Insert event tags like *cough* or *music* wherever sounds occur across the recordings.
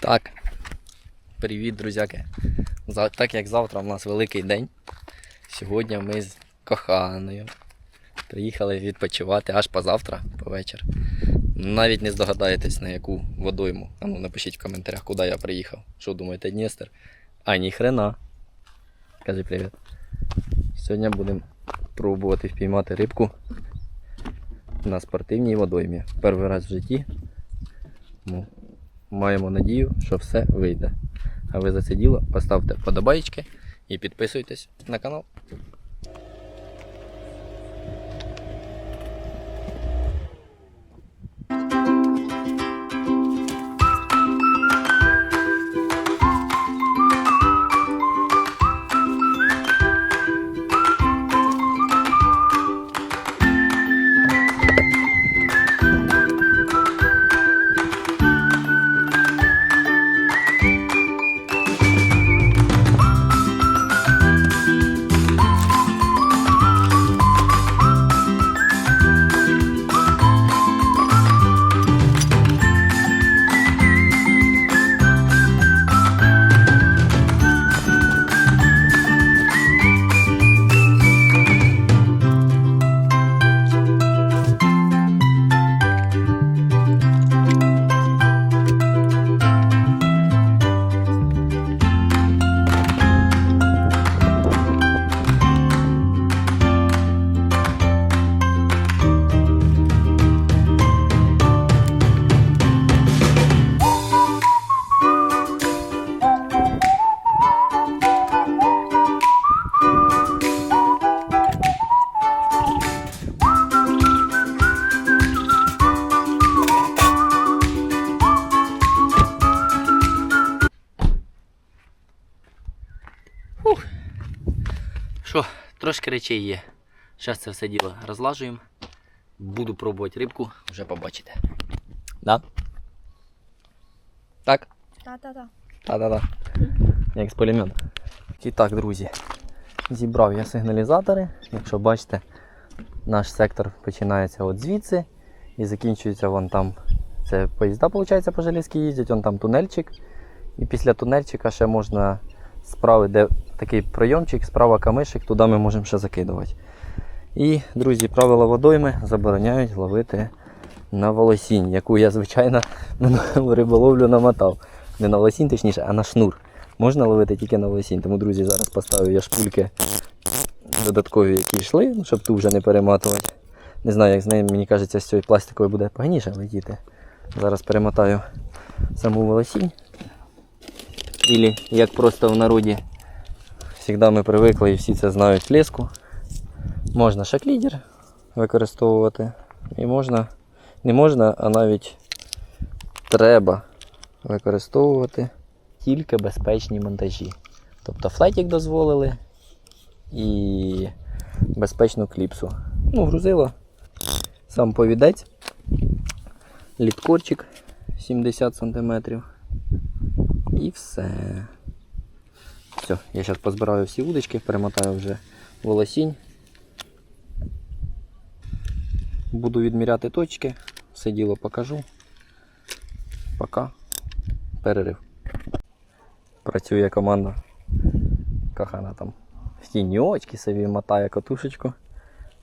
Так. Привіт, друзяки. Так як завтра в нас великий день. Сьогодні ми з коханою приїхали відпочивати аж позавтра, по вечір. Навіть не здогадаєтесь, на яку водойму. А ну напишіть в коментарях, куди я приїхав. Що думаєте, Дністер? А ні хрена. Кажи привіт. Сьогодні будемо пробувати впіймати рибку на спортивній водоймі. Перший раз в житті. Ну, маємо надію, що все вийде. А ви за це діло поставте подобаєчки і підписуйтесь на канал. Трошки речей є. Зараз це все діло розлажуємо. Буду пробувати рибку, вже побачите. Да? Так? Та-та-та. Та-та-та. Як з пулемета. І так, друзі. Зібрав я сигналізатори. Якщо бачите, наш сектор починається от звідси і закінчується вон там. Це поїзда, виходить, по железки їздять, вон там тунельчик. І після тунельчика ще можна справи, де такий пройомчик, справа камишик, туди ми можемо ще закидувати. І, друзі, правила водойми забороняють ловити на волосінь, яку я, звичайно, *laughs* минулу риболовлю намотав. Не на волосінь, точніше, а на шнур. Можна ловити тільки на волосінь. Тому, друзі, зараз поставив я шпульки додаткові, які йшли, ну, щоб ту вже не перематувати. Не знаю, як з нею, мені кажеться, з цієї пластикової буде поганіше летіти. Зараз перемотаю саму волосінь. Ілі, як просто в народі, завжди ми привикли і всі це знають леску. Можна шаклідер використовувати. І можна, не можна, а навіть треба використовувати тільки безпечні монтажі. Тобто флетік дозволили і безпечну кліпсу. Ну, грузило, сам повідець, літкорчик 70 см. І все. Все, я зараз позбираю всі удочки, перемотаю вже волосінь. Буду відміряти точки, все діло покажу. Пока. Перерив. Працює команда. Кохана там в тіньочки собі мотає катушечку.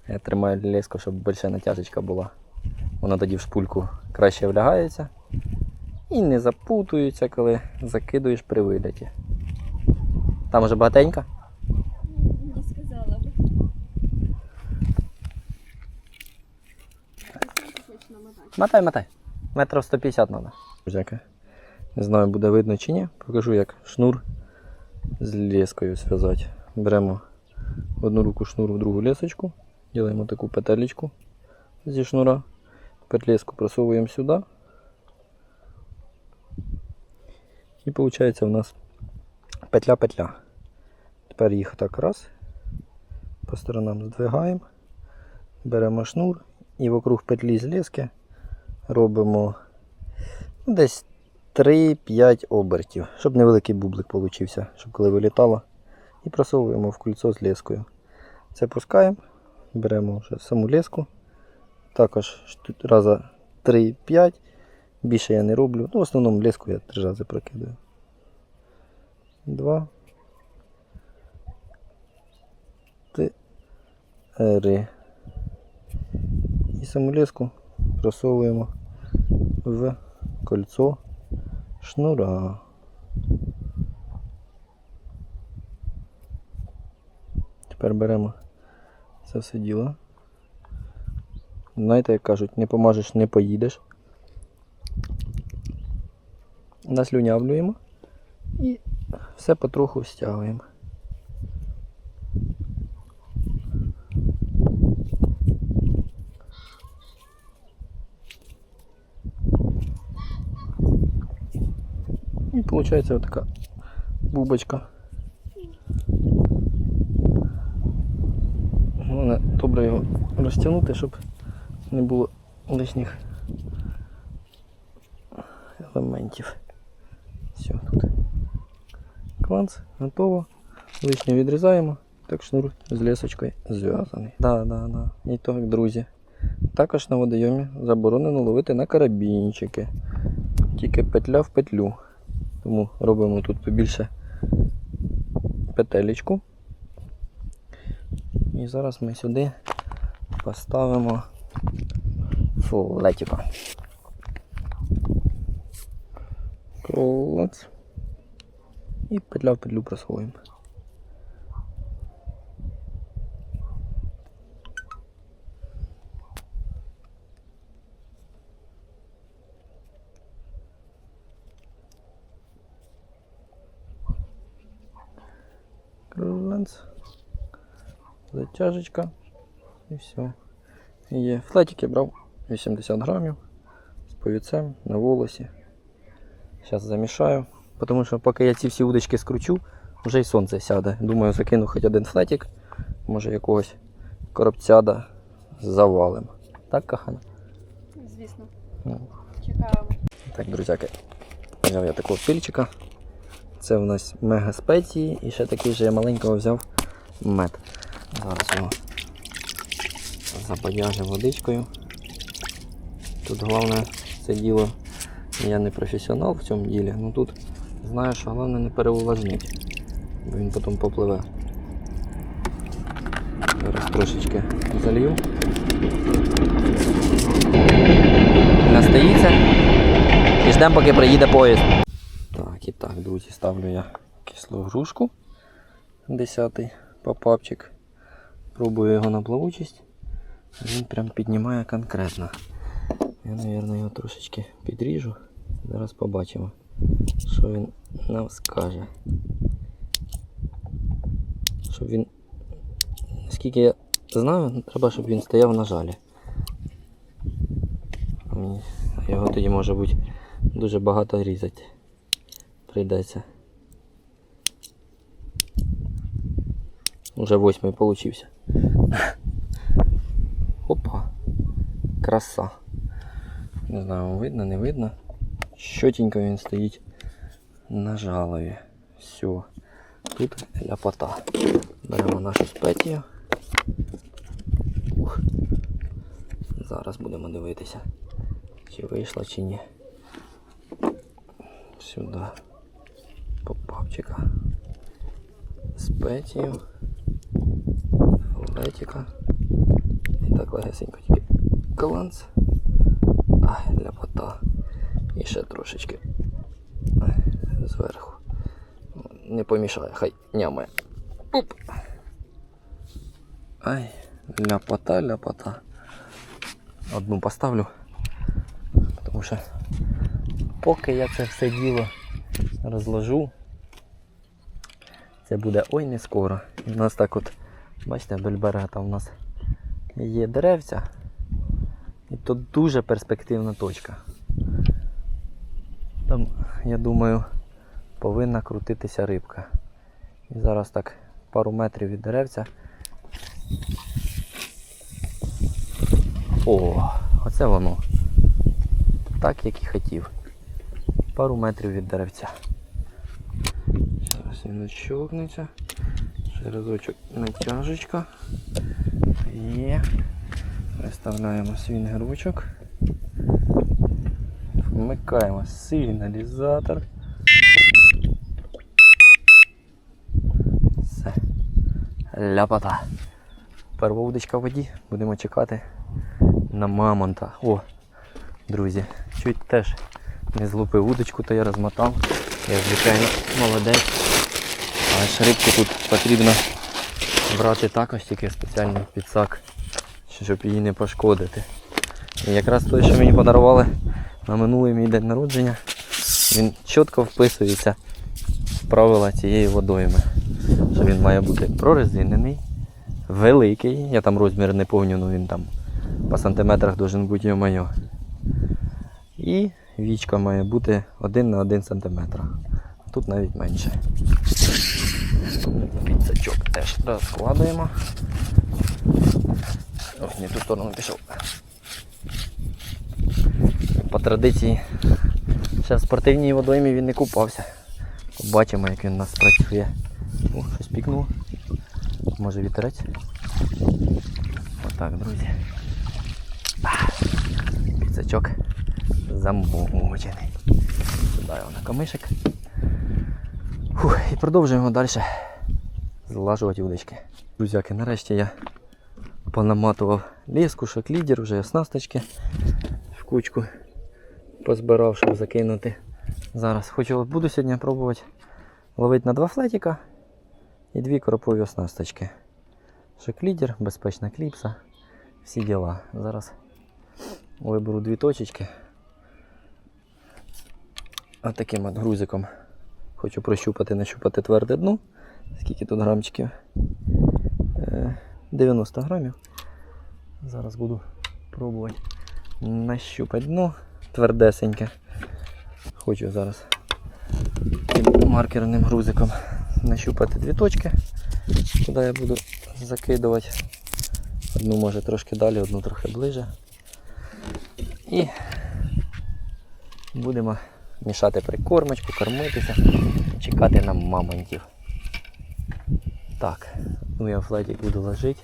Я тримаю леску, щоб більша натяжечка була. Вона тоді в шпульку краще влягається і не запутується, коли закидуєш при виляті. Там уже багатенько? Не сказала би. Мотай, мотай. Метрів 150 треба. Друзяки. Не знаю, буде видно чи ні. Покажу, як шнур з лескою зв'язати. Беремо в одну руку шнур, в другу лесочку. Ділаємо таку петелечку зі шнура. Тепер леску просовуємо сюди. І виходить у нас петля-петля. Тепер їх так раз. По сторонам здвигаємо. Беремо шнур і вокруг петлі з лески робимо ну, десь 3-5 обертів, щоб невеликий бублик получився, щоб коли вилітало. І просовуємо в кольцо з лескою. Це пускаємо, беремо вже саму леску, також раза 3-5, Більше я не роблю. Ну, в основному леску я три рази прокидаю. Два. Три. І саму леску просовуємо в кольцо шнура. Тепер беремо це все діло. Знаєте, як кажуть, не помажеш, не поїдеш. Наслюнявлюємо і все потроху стягуємо. І виходить отака бубочка. Головне добре його розтягнути, щоб не було лишніх елементів. Все тут. Кланц, готово. Лишнє відрізаємо. Так шнур з лісочкою зв'язаний. Да, да, да. І так, друзі. Також на водойомі заборонено ловити на карабінчики. Тільки петля в петлю. Тому робимо тут побільше петелечку. І зараз ми сюди поставимо флетіка. Клац. І петля в петлю просовуємо. Кланц. Затяжечка. І все. Є. Флетик я брав 80 грамів з повіцем на волосі. Зараз замішаю. Тому що поки я ці всі удочки скручу, вже й сонце сяде. Думаю, закину хоч один флетик, може якогось коробцяда завалим. Так, кахана? Звісно. Ну. Чекаємо. Так, друзяки, взяв я такого пильчика. Це в нас мега спеції і ще такий же я маленького взяв мед. Зараз його заподяжу водичкою. Тут головне це діло, я не професіонал в цьому ділі, але тут знаю, що головне не переувлажнити, бо він потім попливе. Зараз трошечки залью. Настається. І ждемо, поки приїде поїзд. Так, друзі, ставлю я кислу грушку. 10 попапчик. Пробую його на плавучість. Він прям піднімає конкретно. Я, мабуть, його трошечки підріжу. Зараз побачимо, що він нам скаже. Щоб він, наскільки я знаю, треба, щоб він стояв на жалі. Його тоді може бути дуже багато різати. Прийдеться. Уже восьмий получився. Опа. Краса. Не знаю, видно, не видно. Щотенько він стоїть на жалові. Все. Тут ляпота. Беремо нашу спецію. Ух. Зараз будемо дивитися, чи вийшло, чи ні. Сюди. Попапчика. Спецію. Флетика. І так легесенько тільки кланц. Ай, ляпота. І ще трошечки. Зверху. Не помішає, хай нямає. Оп. Ай, ляпота, ляпота. Одну поставлю. Тому що поки я це все діло розложу, це буде ой не скоро. В нас так от, бачите, вдоль берега там у нас є деревця. І то дуже перспективна точка. Там, я думаю, повинна крутитися рибка. І зараз так пару метрів від деревця. О, оце воно. Так, як і хотів. Пару метрів від деревця. Він відщолкнеться. Ще разочок натяжечка. Є. Виставляємо свінгерочок. Вмикаємо сигналізатор. Все. Ляпота. Перша удочка в воді. Будемо чекати на мамонта. О, друзі, чуть теж не злупив удочку, то я розмотав. Я, звичайно, молодець. А ж рибку тут потрібно брати також тільки спеціальний підсак, щоб її не пошкодити. І якраз той, що мені подарували на минулий мій день народження, він чітко вписується в правила цієї водойми. Що він має бути прорезинений, великий. Я там розмір не пам'ятаю, але він там по сантиметрах должен бути йо-моє. І вічка має бути 1 на 1 см. Тут навіть менше. Підсачок теж розкладаємо. Ох, не ту сторону пішов. По традиції, ще в спортивній водоймі він не купався. Побачимо, як він у нас працює. О, щось пікнуло. Може вітерець. Отак, друзі. Підсачок замочений. Сюди на камишик. Фух, і продовжуємо далі злажувати удочки. Друзяки, нарешті я понаматував ліску, шоклідер, вже оснасточки в кучку позбирав, щоб закинути. Зараз хочу, буду сьогодні пробувати ловити на два флетіка і дві коропові оснасточки. Шоклідер, безпечна кліпса, всі діла. Зараз виберу дві точечки. А таким от грузиком хочу прощупати, нащупати тверде дно. Скільки тут грамчиків? Е, 90 грамів. Зараз буду пробувати нащупати дно твердесеньке. Хочу зараз цим маркерним грузиком нащупати дві точки, куди я буду закидувати. Одну може трошки далі, одну трохи ближе. І будемо мішати прикормочку, кормитися, чекати на мамонтів. Так, ну я флетик буду ложити.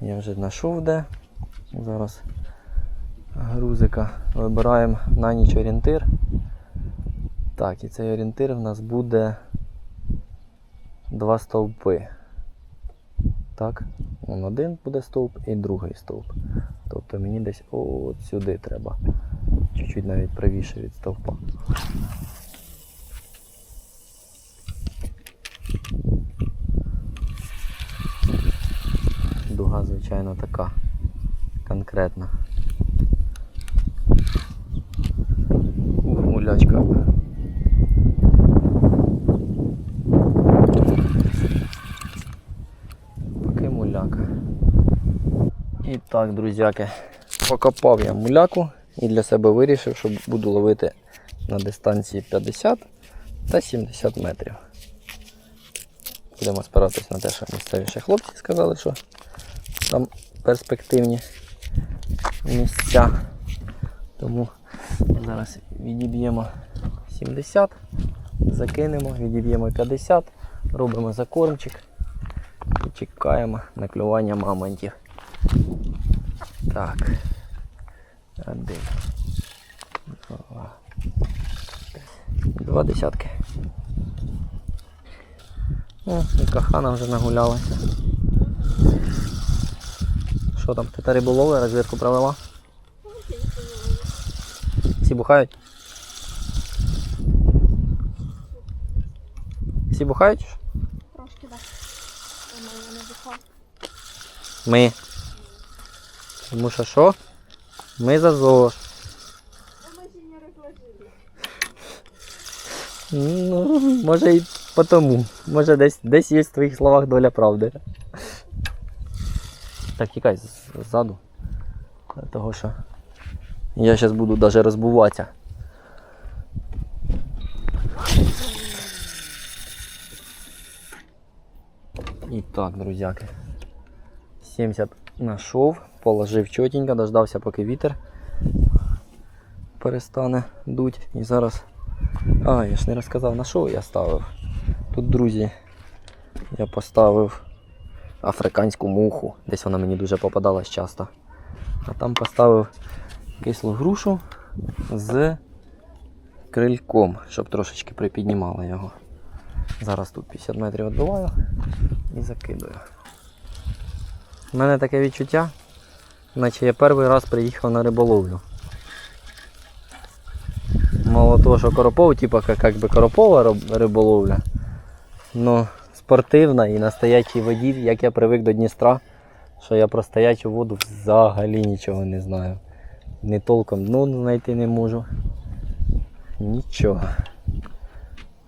Я вже знайшов де. Зараз грузика вибираємо на ніч орієнтир. Так, і цей орієнтир в нас буде два стовпи. Так, он один буде стовп і другий стовп. Тобто мені десь от сюди треба. Чуть-чуть навіть правіше від стовпа. Звичайно, така конкретна. Мулячка. Поки муляка. І так, друзяки, покопав я муляку і для себе вирішив, що буду ловити на дистанції 50 та 70 метрів. Будемо спиратись на те, що місцеві ще хлопці сказали, що там перспективні місця. Тому зараз відіб'ємо 70, закинемо, відіб'ємо 50, робимо закормчик і чекаємо на клювання мамонтів. Так. Один. Два. Два десятки. О, і кахана вже нагулялася. Що там, ти та риболовля розвідку провела? Всі бухають? Всі бухають? Трошки так. Ми. Тому що що? Ми за ЗОЖ. Ну, може і потому. Може десь, десь є в твоїх словах доля правди. Так, тікай ззаду. Того що я зараз буду навіть розбуватися. І так, друзяки. 70 знайшов, положив чотенько, дождався, поки вітер перестане дуть. І зараз а, я ж не розказав на що я ставив. Тут, друзі, я поставив африканську муху. Десь вона мені дуже попадалась часто. А там поставив кислу грушу з крильком, щоб трошечки припіднімало його. Зараз тут 50 метрів відбиваю і закидаю. У мене таке відчуття, наче я перший раз приїхав на риболовлю. Мало того, що коропов, типа як би коропова риболовля, но спортивна і на стоячій воді, як я привик до Дністра, що я про стоячу воду взагалі нічого не знаю. Не толком дно знайти не можу. Нічого.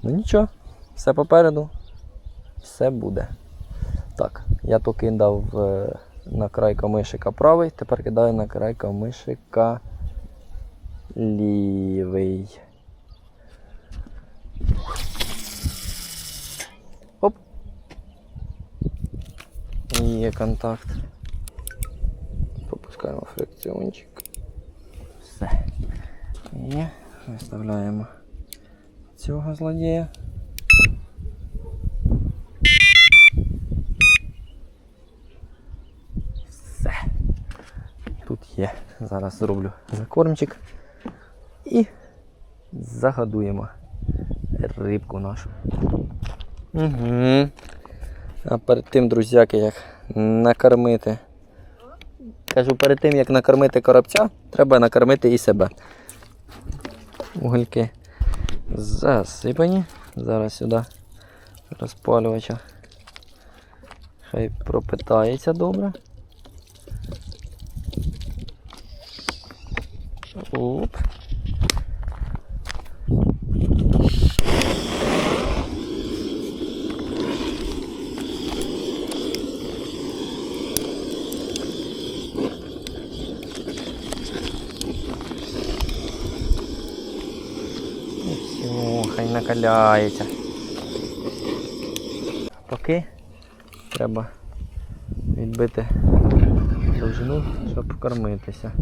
Ну нічого, все попереду, все буде. Так, я то кидав е, на край камишика правий, тепер кидаю на край камишика лівий. Є контакт. Попускаємо фрикціончик. Все. І виставляємо цього злодія. Все. Тут є. Зараз зроблю закормчик і загадуємо рибку нашу. Угу. А перед тим, друзяки, як накормити. Кажу, перед тим як накормити коробця, треба накормити і себе. Угольки засипані. Зараз сюди розпалювача. Хай пропитається добре. Оп. І накаляється. Поки треба відбити довжину, щоб кормитися.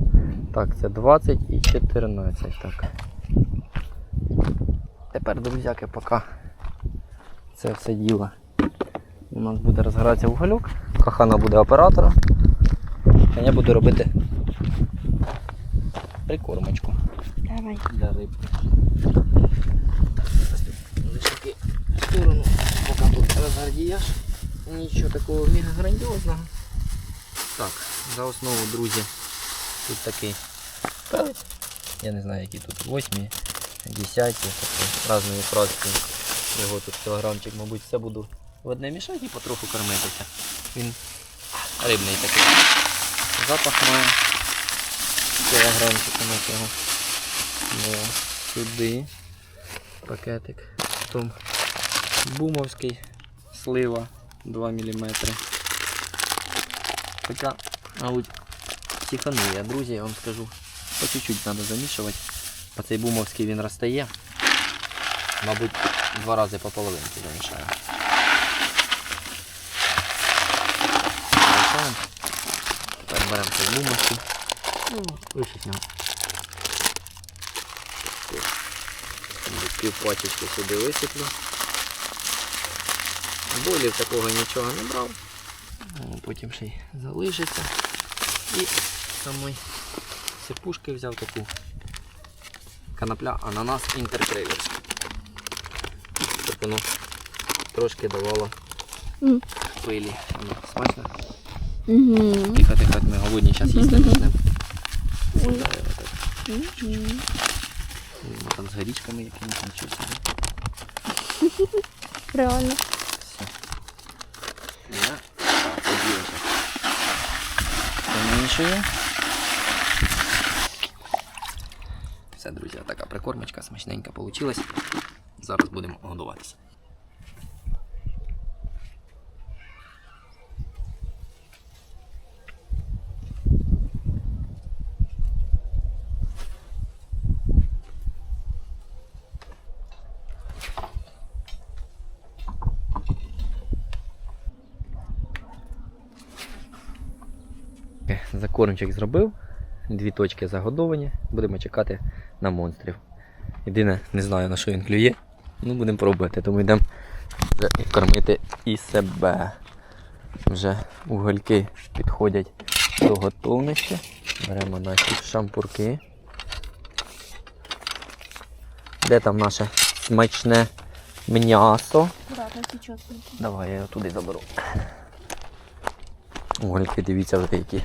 Так, це 20 і 14. Так. Тепер, друзяки, поки це все діло. У нас буде розгоратися вугольок, кохана буде оператором, а я буду робити прикормочку Давай. для рибки. Лишики в сторону, поки. Нічого такого мега грандіозного. Так, за основу, друзі, тут такий пелець. Я не знаю, які тут 8, 10, тобто різної. Його тут кілограмчик, мабуть, все буду в одне мішати і потроху кормитися. Він рибний такий. Запах має кілограмчик на цього. Сюди пакетик. Потім бумовський слива 2 мм. Хоча, мабуть, психанує, друзі, я вам скажу. По чуть-чуть треба замішувати. Бо цей бумовський він розтає. Мабуть, два рази по половинці замішаю. Тепер беремо цей бумовський. Ну, вишить його. Пів пачечки сюди висиплю. Болів такого нічого не брав. Потім ще й залишиться. І самої сипушки взяв таку канапля ананас інтеркрейверс. Щоб воно трошки давало пилі. Воно смачно. Угу. Тихо, тихо, ми голодні зараз їсти почнемо. Ну, Там з горічками якимось нічого собі. Реально. Все. Я поділося. Помішую. Все, друзі, така прикормочка смачненька вийшла. Зараз будемо годуватися. Закормчик зробив, дві точки загодовані, будемо чекати на монстрів. Єдине, не знаю на що він клює, ну будемо пробувати, тому йдемо кормити і себе. Вже угольки підходять до готовності. Беремо наші шампурки. Де там наше смачне м'ясо? Давай я його туди заберу. Гольки, дивіться, які.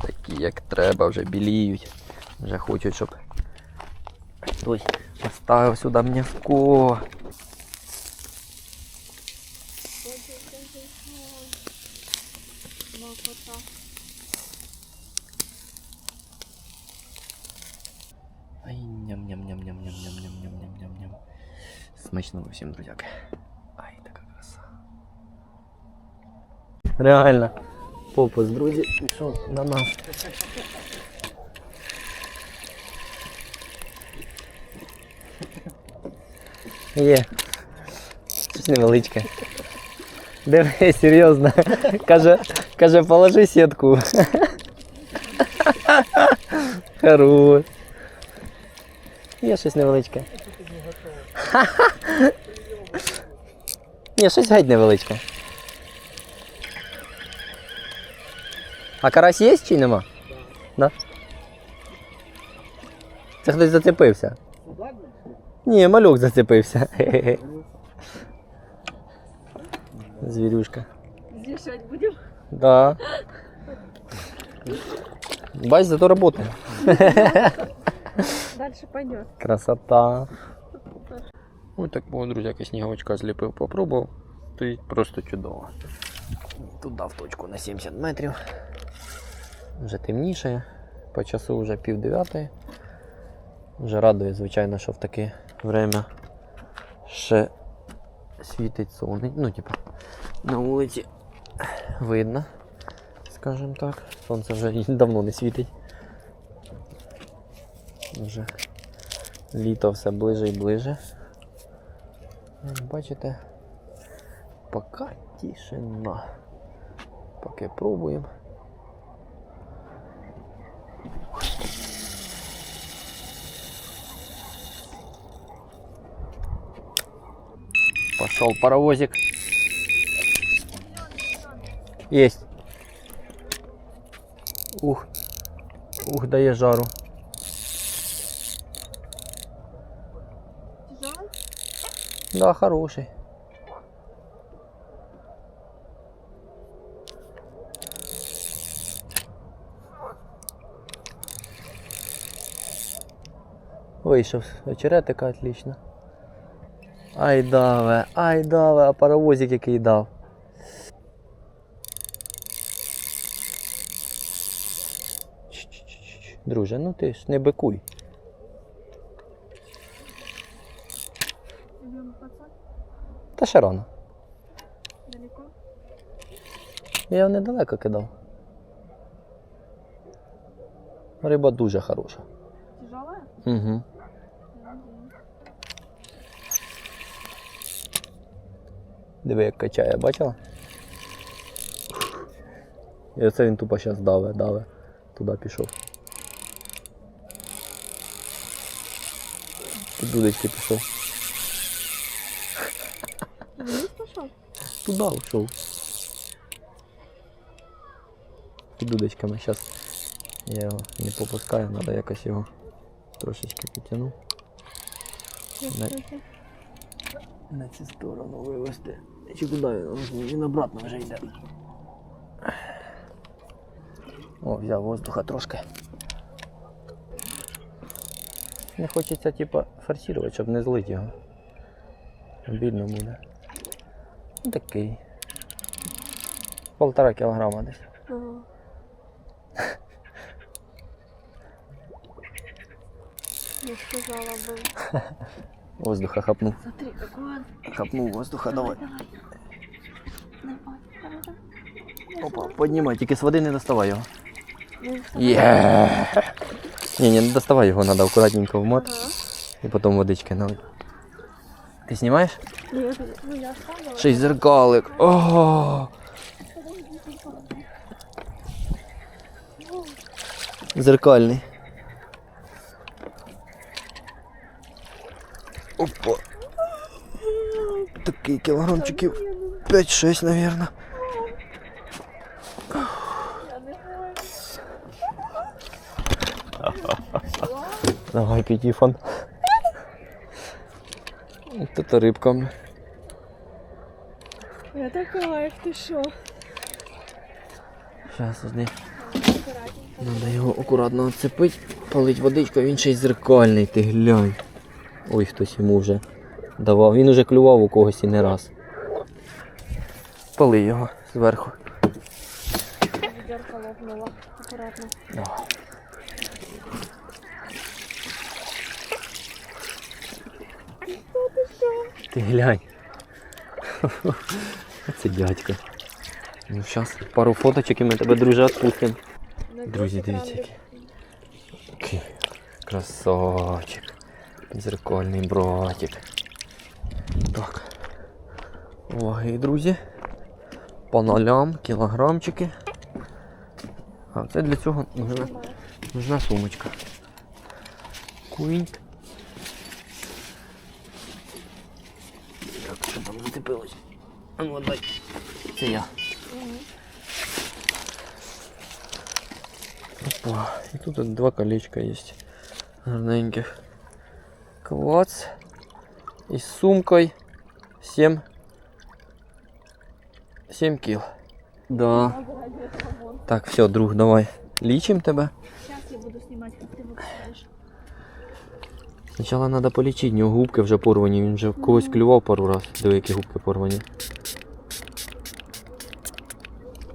Такі, як треба, вже біліють. Вже хочуть, щоб хтось поставив сюди м'язко. Ай, ням-ням-ням-ням-ням-ням-ням-ням-ням. Смачного всім, друзяки. Ай, така краса. Реально. Попус, друзі, пішов на нас. Є. Щось невеличке. Диви, серйозно. Каже, каже, положи сітку. Хорош. Є щось невеличке. Ні, щось геть невеличке. А карась є чи нема? Да. Це хтось зацепився. Ні, малюк зацепився. Звірюшка. Здешать будем? Да. Бач, зато работает. Дальше пойдет. Красота. Ось так було, друзяки, сніговичка зліпив, попробував. Стоїть просто чудово. Туди в точку на 70 метрів. Вже темніше, по часу вже пів дев'ятої. Вже радує, звичайно, що в таке время ще світить сонце. Ну, типа, на вулиці видно, скажімо так. Сонце вже давно не світить. Вже літо все ближе і ближе. Бачите, поки тишина. Поки пробуємо. Пошел паровозик. Есть. Ух. Ух, дає жару. Да, хороший. Вийшов з очеретика отлично. Ай даве, ай даве, а паровозик який дав. Друже, ну ти ж не бикуй. Та ще рано. Далеко? Я його недалеко кидав. Риба дуже хороша. Тяжелая? Угу. Диви, як качає, бачила? І оце він тупо зараз даве, даве. Туди пішов. Тут дудочки пішов. Туди пішов. Під дудочками. Зараз я його не попускаю, треба якось його трошечки підтягну. Не. На цю сторону вивести. Чи куди він? Він обратно вже йде. О, взяв воздуха трошки. Не хочеться типа форсувати, щоб не злити його. Обідно буде. Ну такий. Полтора кілограма десь. Ага. Я сказала бы. *laughs* Воздуха хапнув. Смотри, какой он. Хапнув воздуха, давай. Давай, давай. Опа, піднімай, тільки з води не доставай його. Ну, Є. Ні, ні, не доставай його, треба акуратненько в мот і потім водички налить. Ти знімаєш? Нет, ну й зеркалик. О! Зеркальний. Опа. Такий кілограмчиків 5-6, мабуть. Давай, Петіфон. От це рибка. Я така, як ти що? Зараз одні. Надо його акуратно оцепити, полить водичку, він ще й зеркальний, ти глянь. Ой, хтось йому вже давав. Він уже клював у когось і не раз. Пали його зверху. Відерка лопнула. Акуратно. Ти глянь. *laughs* Це дядько. Ну зараз пару фоточок і ми тебе, друже, відпустимо. Друзі, дивіться. Який Красавчик. Зеркальний братик. Так. Ваги, друзі. По нолям, кілограмчики. А це для цього нужна, нужна сумочка. Куінь. Так, що там зацепилось? А ну дай. Це я. Опа. І тут два колечка є. Гарненьких. Клац. І з сумкою 7. 7 кіл. Да. Так, все, друг, давай. Лічим тебе. Сейчас я буду снимать, как ты выпускаешь. Спочатку треба полічити, у нього губки вже порвані, він вже в когось клював пару раз. Диви, які губки порвані.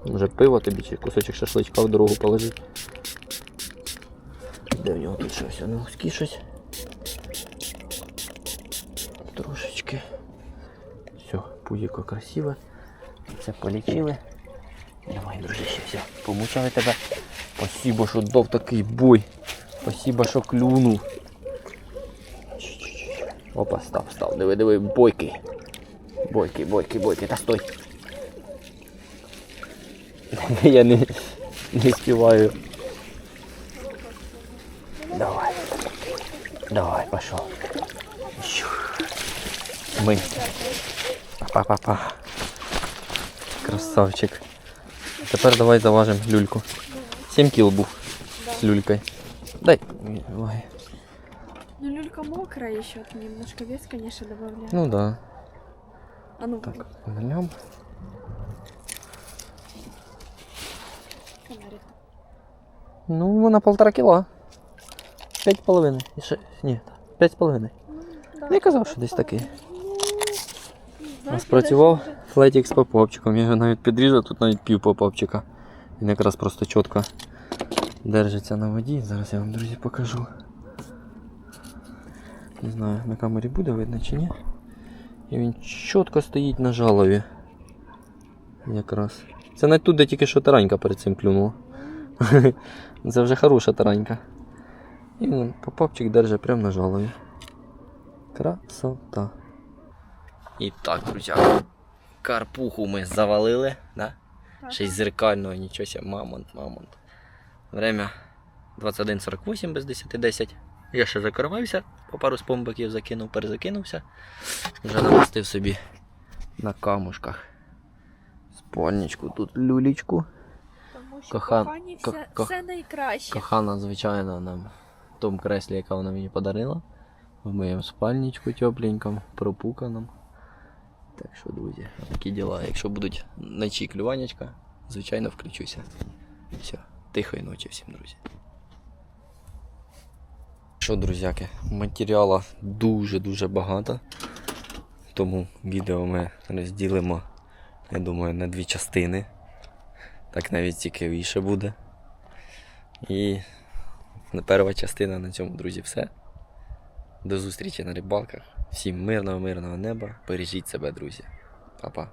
Може пиво тобі чи кусочок шашличка в дорогу положить. Де в нього тут щось? Ну, щось. Трошечки. Все, пузіко красиве. Це полічили. Давай, дружище, все, помучали тебе. Спасибо, що дав такий бой. Спасибо, що клюнув. Опа, став, став, диви, диви, бойки. Бойки, бойки, бойки, та стой. *laughs* Я не, не співаю. Давай. Давай, пошел. Мы. Па-па-па. Красавчик. Тепер давай заважимо люльку. 7 кіл був з люлькою. Дай. Ой. Ну, люлька мокрая еще, ты немножко вес, конечно, добавляешь. Ну да. а ну, Так, на ньому. Ну, вона полтора кіла. П'ять з половиною. І ще- Ні, п'ять з половиною. Ну, Я казав, що десь такий. Спрацював флетік з попопчиком. Я його навіть підрізав, тут навіть пів попопчика. Він якраз просто чітко держиться на воді. Зараз я вам, друзі, покажу. Не знаю, на камері буде видно чи ні. І він чітко стоїть на жалові. Якраз. Це не тут, де тільки що таранька перед цим клюнула. *laughs* Це вже хороша таранька. І він попапчик держить прямо на жалові. Красота. І так, друзі, карпуху ми завалили, да? Ще й зеркального, нічого ся, мамонт, мамонт. Время 21.48 без 10.10. Я ще закормився, по пару спомбиків закинув, перезакинувся. Вже намастив собі на камушках. Спальничку, тут люлічку. Тому що Кохан- кохані все, ко- все найкраще. Кохана, звичайно, нам в тому креслі, яка вона мені подарила. В моєму спальничку тепленькому, пропуканому. Так що, друзі, такі діла. Якщо будуть ночі клюванячка, звичайно включуся. Все, тихої ночі всім, друзі. Що, друзяки, матеріалу дуже-дуже багато. Тому відео ми розділимо, я думаю, на дві частини. Так навіть цікавіше буде. І перша частина на цьому, друзі, все. До зустрічі на рибалках. Всім мирного, мирного неба. Бережіть себе, друзі. Па-па.